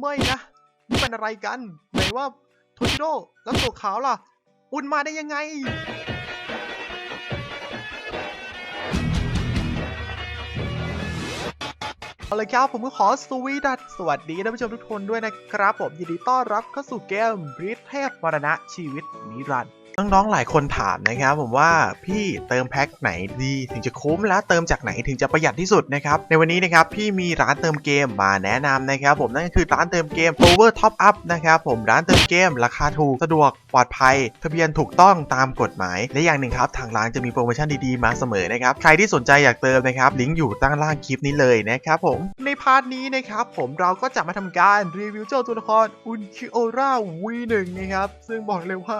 ไม่นะนี่เป็นอะไรกันไหนว่าโทชิโร่แล้วตัวขาวล่ะ อุ่นมาได้ยังไง เอาเลยครับผมก็ขอสวีดัสสวัสดีท่านผู้ชมทุกคนด้วยนะครับ ผมยินดีต้อนรับเข้าสู่เกมบริเทพมรณะชีวิตนิรันดร์ น้องๆหลายคนถามนะครับผมว่าพี่เติมแพ็คไหนดีถึงจะคุ้มและเติมจากไหนถึงจะประหยัดที่สุดนะครับในวันนี้นะครับพี่มีร้านเติมเกมมาแนะนำนะครับผมนั่นก็คือร้านเติมเกม Power Top Up นะครับผมร้านเติมเกม ราคาถูกสะดวกปลอดภัย ทะเบียนถูกต้องตามกฎหมาย และอย่างหนึ่งครับทางร้านจะมีโปรโมชั่นดีๆมาเสมอนะครับใครที่สนใจอยากเติมนะครับลิงก์อยู่ตั้งล่างคลิปนี้เลยนะครับผมในพาร์ทนี้นะครับผมเราก็จะมาทำการรีวิวเจ้าตัวละครอุนคิโอรา V1 นะครับซึ่งบอกเลยว่า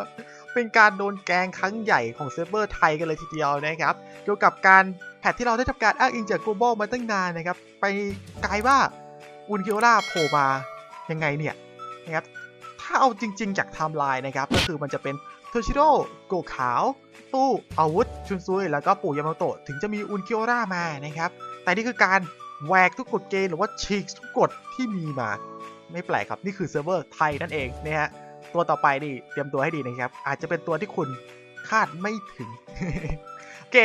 เป็นการโดนแกงครั้งใหญ่ของเซิร์ฟเวอร์ไทยกันเลยทีเดียวนะครับ เกี่ยวกับการแพทที่เราได้ทำการอ้างอิงจาก global มาตั้งนานนะครับ ไปกลายว่าอุนคิโอราโผล่มายังไงเนี่ยนะครับ ถ้าเอาจริง ๆ จากไทม์ไลน์นะครับ ก็คือมันจะเป็นโทชิโร่โกขาว ตู้อาวุธ ชุนซุย แล้วก็ปู่ยามาโตะถึงจะมีอุนคิโอรามานะครับ แต่นี่คือการแหวกทุกกฎเกณฑ์หรือว่าฉีกทุกกฎที่มีมา ไม่แปลกครับ นี่คือเซิร์ฟเวอร์ไทยนั่นเองนะฮะ ตัวต่อไปนี่เตรียมตัวให้ดีนะครับ อาจจะเป็นตัวที่คุณคาดไม่ถึงโอเค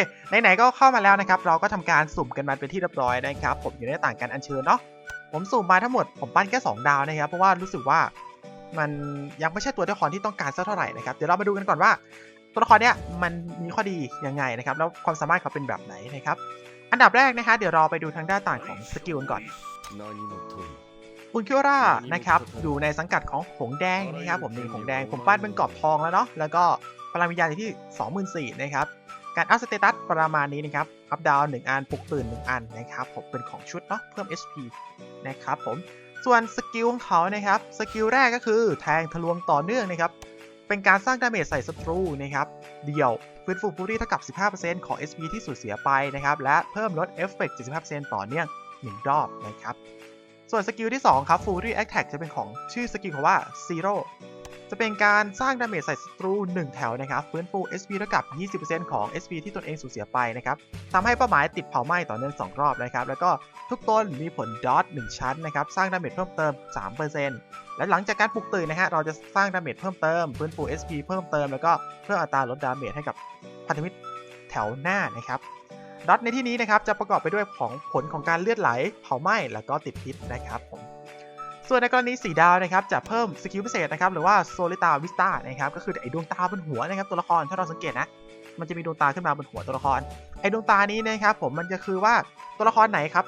ไหนๆก็เข้ามาแล้วนะครับ เราก็ทำการสุ่มกันมาเป็นที่เรียบร้อยนะครับ ผมอยู่ในต่างการอัญเชิญเนาะผมสุ่มมาทั้งหมดผมปั้นแค่2ดาวนะครับ เพราะว่ารู้สึกว่ามันยังไม่ใช่ตัวละครที่ต้องการสักเท่าไหร่นะครับเดี๋ยวเรามาดูกันก่อนว่า ตัวละครเนี้ยมันมีข้อดียังไงนะครับ แล้วความสามารถเขาเป็นแบบไหนนะครับ อันดับแรกนะคะเดี๋ยวเราไปดูทางด้านต่างของสกิลกันก่อน บุญเคียวรานะครับอยู่ในสังกัดของหงแดงนะครับผมหนึ่งหงแดงผมป้านเป็นกรอบทองแล้วเนาะแล้วก็พลังวิญญาณที่ 24,000นะครับการอัพสเตตัสประมาณนี้นะครับ อัพดาวหนึ่งอันปลุกตื่นหนึ่งอันนะครับผมเป็นของชุดเนาะเพิ่ม HP นะครับผมส่วนสกิลของเขานะครับสกิลแรกก็คือแทงทะลวงต่อเนื่องนะครับ เป็นการสร้างดาเมจใส่ศัตรูนะครับ เดี่ยวฟื้นฟูบูรี่เท่ากับ 15%ของ SP ที่สูญเสียไปนะครับ และเพิ่มลดเอฟเฟกต์75%ต่อเนื่อง 1 รอบนะครับ ส่วนสกิลที่ 2 ครับ Fury Attack จะเป็นของชื่อสกิลของว่า Zero จะเป็นการสร้างดาเมจใส่ศัตรู 1 แถวนะครับฟื้นฟู SP เท่ากับ 20%ของ SP ที่ตนเองสูญเสียไปนะครับทำให้เป้าหมายติดเผาไหม้ต่อเนื่อง2 รอบนะครับแล้วก็ทุกต้นมีผลดอท1ชั้นนะครับสร้างดาเมจเพิ่มเติม 3%และหลังจากการปลุกตื่นนะฮะเราจะสร้างดาเมจเพิ่มเติมฟื้นฟู SP เพิ่มเติมแล้วก็เพิ่มอัตราลดดาเมจให้กับพันธมิตรแถวหน้านะครับ ดอทในที่นี้นะครับจะประกอบไปด้วยของผลของการเลือดไหล เผาไหม้แล้วก็ติดพิษนะครับผมส่วนในกรณีสีดาวนะครับจะเพิ่มสกิลพิเศษนะครับหรือว่าโซลิตาวิสตานะครับก็คือไอดวงตาบนหัวนะครับตัวละครถ้าเราสังเกตนะมันจะมีดวงตาขึ้นมาบนหัวตัวละครไอดวงตานี้นะครับผมมันจะคือว่าตัวละครไหนครับ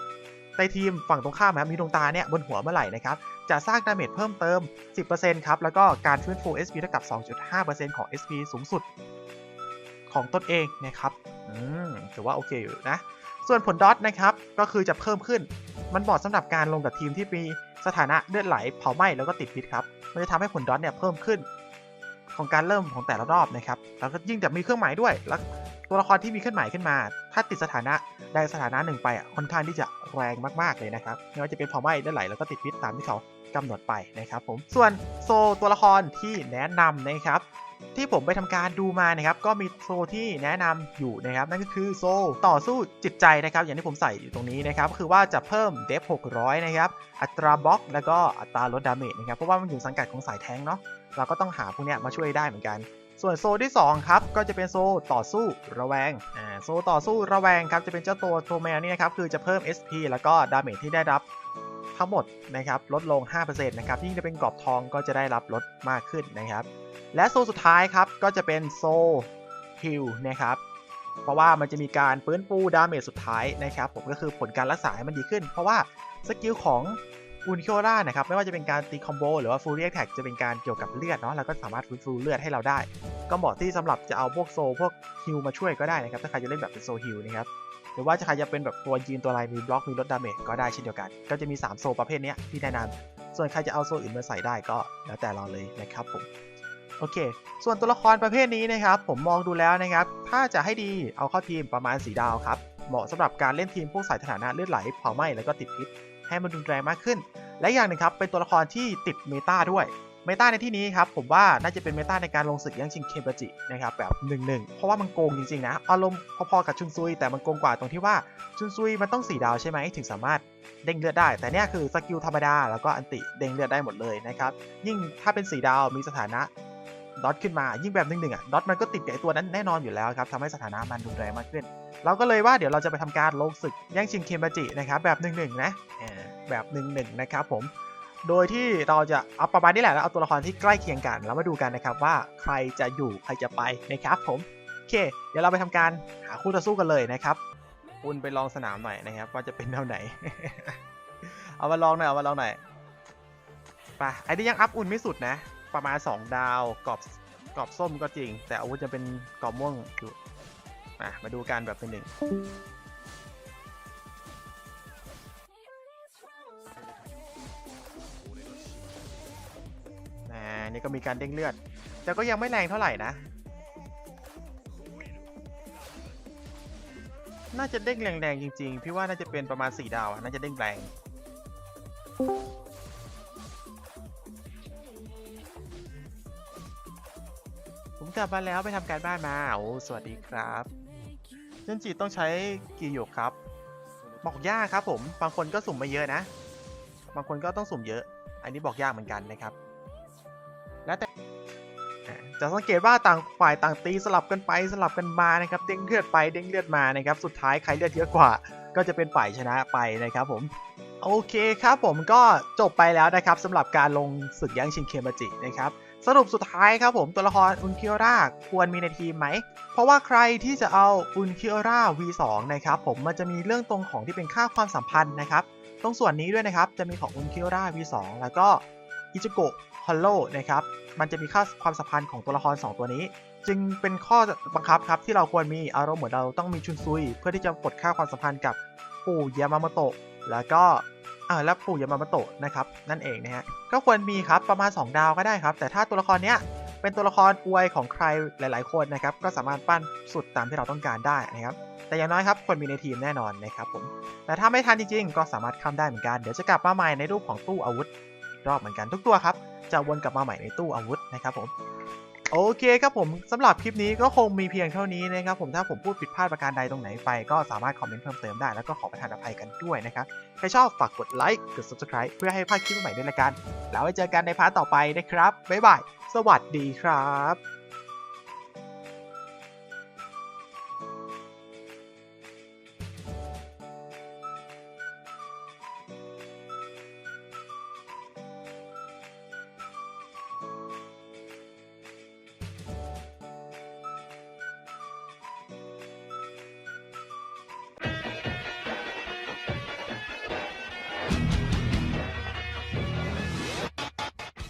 ในทีมฝั่งตรงข้ามนะมีดวงตาเนี่ยบนหัวเมื่อไหร่นะครับจะสร้างดาเมจเพิ่มเติม 10%ครับแล้วก็การฟื้นฟู SP เท่ากับ 2.5%ของ SP สูงสุดของตนเองนะครับ อืมถือว่าโอเคอยู่นะ ส่วนผลดอทนะครับ ก็คือจะเพิ่มขึ้น มันเหมาะสำหรับการลงกับทีมที่มีสถานะเลือดไหลเผาไหม้แล้วก็ติดพิษครับ มันจะทำให้ผลดอทเนี่ยเพิ่มขึ้น ของการเริ่มของแต่ละรอบนะครับ แล้วก็ยิ่งจะมีเครื่องหมายด้วย แล้วตัวละครที่มีเครื่องหมายขึ้นมา ถ้าติดสถานะใดสถานะหนึ่งไปอะค่อนข้างที่จะแรงมากๆเลยนะครับ ไม่ว่าจะเป็นเผาไหม้เลือดไหลแล้วก็ติดพิษตามที่เขากำหนดไปนะครับผม ส่วนโซตัวละครที่แนะนำนะครับ ที่ผมไปทำการดูมานะครับก็มีโซที่แนะนำอยู่นะครับนั่นก็คือโซต่อสู้จิตใจนะครับอย่างที่ผมใส่อยู่ตรงนี้นะครับคือว่าจะเพิ่มเดฟ600 นะครับ อัตราบล็อก แล้วก็อัตราลดดาเมจนะครับเพราะว่ามันอยู่สังกัดของสายแทงเนาะเราก็ต้องหาพวกเนี้ยมาช่วยได้เหมือนกัน ส่วนโซที่ 2 ครับ ก็จะเป็นโซต่อสู้ระแวงอ่าโซต่อสู้ระแวงครับจะเป็นเจ้าตัวโทแมวนี่นะครับคือจะเพิ่ม SP แล้วก็ดาเมจที่ได้รับทั้งหมดนะครับลดลง 5%นะครับยิ่งจะเป็นกรอบทองก็จะได้รับลดมากขึ้นนะครับ และโซนสุดท้ายครับก็จะเป็นโซฮิลนะครับ เพราะว่ามันจะมีการฟื้นฟูดาเมจสุดท้ายนะครับ ผมก็คือผลการรักษาให้มันดีขึ้น เพราะว่าสกิลของอุนคิโอร่านะครับไม่ว่าจะเป็นการตีคอมโบหรือว่าฟูเรียแท็กจะเป็นการเกี่ยวกับเลือดเนาะแล้วก็สามารถฟื้นฟูเลือดให้เราได้ ก็เหมาะที่สำหรับจะเอาพวกโซพวกฮิลมาช่วยก็ได้นะครับถ้าใครจะเล่นแบบเป็นโซฮิลนะครับหรือว่าจะใครจะเป็นแบบตัวยืนตัวลายมีบล็อกมีลดดาเมจก็ได้เช่นเดียวกัน ก็จะมี 3 โซประเภทนี้ที่แนะนำส่วนใครจะเอาโซอื่นมาใส่ได้ก็แล้วแต่เราเลยนะครับผม โอเค ส่วนตัวละครประเภทนี้นะครับ ผมมองดูแล้วนะครับ ถ้าจะให้ดีเอาเข้าทีมประมาณ 4 ดาวครับ เหมาะสำหรับการเล่นทีมพวกสายสถานะเลือดไหลเผาไหม้แล้วก็ติดพิษให้มันรุนแรงมากขึ้น และอย่างหนึ่งครับ เป็นตัวละครที่ติดเมตาด้วย เมตาในที่นี้ครับ ผมว่าน่าจะเป็นเมตาในการลงศึกย่งชิงเคมบจินะครับแบบ1 1เพราะว่ามันโกงจริงๆนะอารมณ์พอๆกับชุนซุย แต่มันโกงกว่าตรงที่ว่าชุนซุยมันต้อง 4 ดาวใช่ไหมถึงสามารถเด้งเลือดได้ แต่เนี่ยคือสกิลธรรมดาแล้วก็อันติเด้งเลือดได้หมดเลยนะครับยิ่งถ้าเป็น 4 ดาวมีสถานะ ดอทขึ้นมา ยิ่งแบบหนึ่งหนึ่งอะดอทมันก็ติดกับไอตัวนั้นแน่นอนอยู่แล้วครับทำให้สถานะมันดูแรงมากขึ้น เราก็เลยว่าเดี๋ยวเราจะไปทำการลงศึกแย่งชิงเคมบาจินะครับแบบหนึ่งหนึ่งนะแบบหนึ่งหนึ่งนะครับผมโดยที่เราจะเอาประมาณนี้แหละแล้วเอาตัวละครที่ใกล้เคียงกันแล้วมาดูกันนะครับว่าใครจะอยู่ใครจะไปนะครับผมโอเค เดี๋ยวเราไปทำการหาคู่ต่อสู้กันเลยนะครับคุณไปลองสนามหน่อยนะครับว่าจะเป็นแนวไหน เอามาลองหน่อยเอามาลองหน่อยไปไอ้นี่ยังอัพอุ่นไม่สุดนะ ประมาณ 2 ดาวกรอบกรอบส้มก็จริง แต่อาวุธจะเป็นกรอบม่วงอยู่มามาดูกันแบบเป็นหนึ่งอ่านี่ก็มีการเด้งเลือด แต่ก็ยังไม่แรงเท่าไหร่นะ น่าจะเด้งแรงๆจริง ๆ พี่ว่าน่าจะเป็นประมาณ 4 ดาว น่าจะเด้งแรง กลับมาแล้วไปทำการบ้านมา โอ้ สวัสดีครับเจนจีต้องใช้กี่หยกครับ บอกยากครับผม บางคนก็สุ่มมาเยอะนะ บางคนก็ต้องสุ่มเยอะ อันนี้บอกยากเหมือนกันนะครับ แล้วแต่จะสังเกตว่าต่างฝ่ายต่างตีสลับกันไปสลับกันมานะครับ เด้งเลือดไปเด้งเลือดมานะครับ สุดท้ายใครเลือดเยอะกว่า ก็จะเป็นฝ่ายชนะไปนะครับผม โอเคครับผมก็จบไปแล้วนะครับสำหรับการลงศึกย่างชิงเคมาจินะครับสรุปสุดท้ายครับผมตัวละครอุนคิโอราควรมีในทีมไหม เพราะว่าใครที่จะเอาอุนคิโอรา V2 นะครับผมมันจะมีเรื่องตรงของที่เป็นค่าความสัมพันธ์นะครับ ตรงส่วนนี้ด้วยนะครับจะมีของอุนคิโอรา V2 แล้วก็อิจิโกะฮอลโลนะครับมันจะมีค่าความสัมพันธ์ของตัวละคร 2 ตัวนี้ จึงเป็นข้อบังคับครับที่เราควรมีอารมณ์เหมือนเราต้องมีชุนซุย เพื่อที่จะกดค่าความสัมพันธ์กับปู่ยามาโมโตะแล้วก็ อ่าและปู่ยามาโมโตะนะครับนั่นเองนะฮะก็ควรมีครับประมาณ 2 ดาวก็ได้ครับ แต่ถ้าตัวละครเนี้ยเป็นตัวละครอวยของใครหลาย ๆ คนนะครับก็สามารถปั้นสุดตามที่เราต้องการได้นะครับแต่อย่างน้อยครับควรมีในทีมแน่นอนนะครับผมแต่ถ้าไม่ทันจริง ๆ ก็สามารถข้ามได้เหมือนกันเดี๋ยวจะกลับมาใหม่ในรูปของตู้อาวุธรอบเหมือนกันทุกตัวครับจะวนกลับมาใหม่ในตู้อาวุธนะครับผม โอเคครับผมสำหรับคลิปนี้ก็คงมีเพียงเท่านี้นะครับผมถ้าผมพูดผิดพลาดประการใดตรงไหนไป ก็สามารถคอมเมนต์เพิ่มเติมได้แล้วก็ขอประทานอภัยกันด้วยนะครับใครชอบฝากกดไลค์กด subscribe เพื่อให้พลาดคลิปใหม่ด้วยละกัน แล้วไว้เจอกันในพาร์ทต่อไปนะครับบ๊ายบายสวัสดีครับ